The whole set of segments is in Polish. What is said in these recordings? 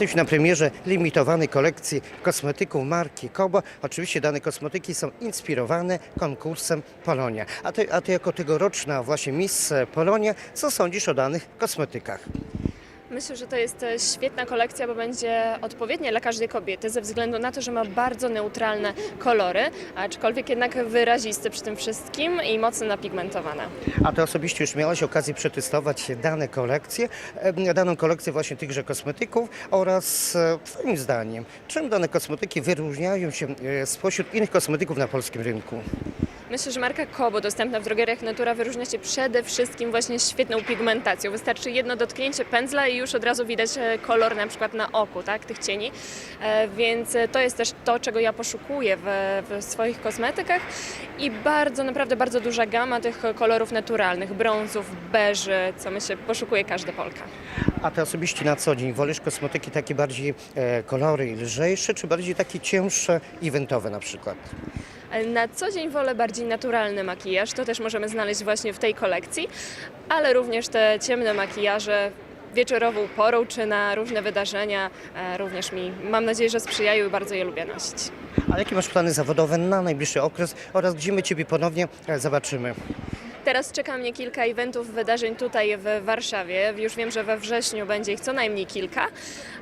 Jesteśmy na premierze limitowanej kolekcji kosmetyków marki Kobo. Oczywiście dane kosmetyki są inspirowane konkursem Polonia. A ty, a ty jako tegoroczna właśnie Miss Polonia, co sądzisz o danych kosmetykach? Myślę, że to jest e, świetna kolekcja, bo będzie odpowiednia dla każdej kobiety ze względu na to, że ma bardzo neutralne kolory, aczkolwiek jednak wyraziste przy tym wszystkim i mocno napigmentowane. A ty osobiście już miałaś okazję przetestować dane kolekcje, e, daną kolekcję właśnie tychże kosmetyków oraz e, twoim zdaniem, czym dane kosmetyki wyróżniają się spośród innych kosmetyków na polskim rynku? Myślę, że marka Kobo dostępna w drogeriach Natura wyróżnia się przede wszystkim właśnie świetną pigmentacją. Wystarczy jedno dotknięcie pędzla i już od razu widać e, kolor na przykład na oku, tak, tych cieni. E, Więc e, to jest też to, czego ja poszukuję w, w swoich kosmetykach i bardzo, naprawdę bardzo duża gama tych kolorów naturalnych, brązów, beży, co myślę poszukuje każda Polka. A ty osobiście na co dzień wolisz kosmetyki takie bardziej e, kolory lżejsze, czy bardziej takie cięższe, eventowe na przykład? Na co dzień wolę bardziej naturalny makijaż, to też możemy znaleźć właśnie w tej kolekcji, ale również te ciemne makijaże wieczorową porą czy na różne wydarzenia e, również mi, mam nadzieję, że sprzyjają i bardzo je lubię nosić. A jakie masz plany zawodowe na najbliższy okres oraz gdzie my Ciebie ponownie e, zobaczymy? Teraz czeka mnie kilka eventów, wydarzeń tutaj w Warszawie. Już wiem, że we wrześniu będzie ich co najmniej kilka.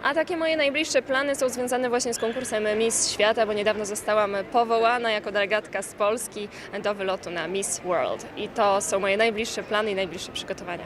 A takie moje najbliższe plany są związane właśnie z konkursem Miss Świata, bo niedawno zostałam powołana jako delegatka z Polski do wylotu na Miss World. I to są moje najbliższe plany i najbliższe przygotowania.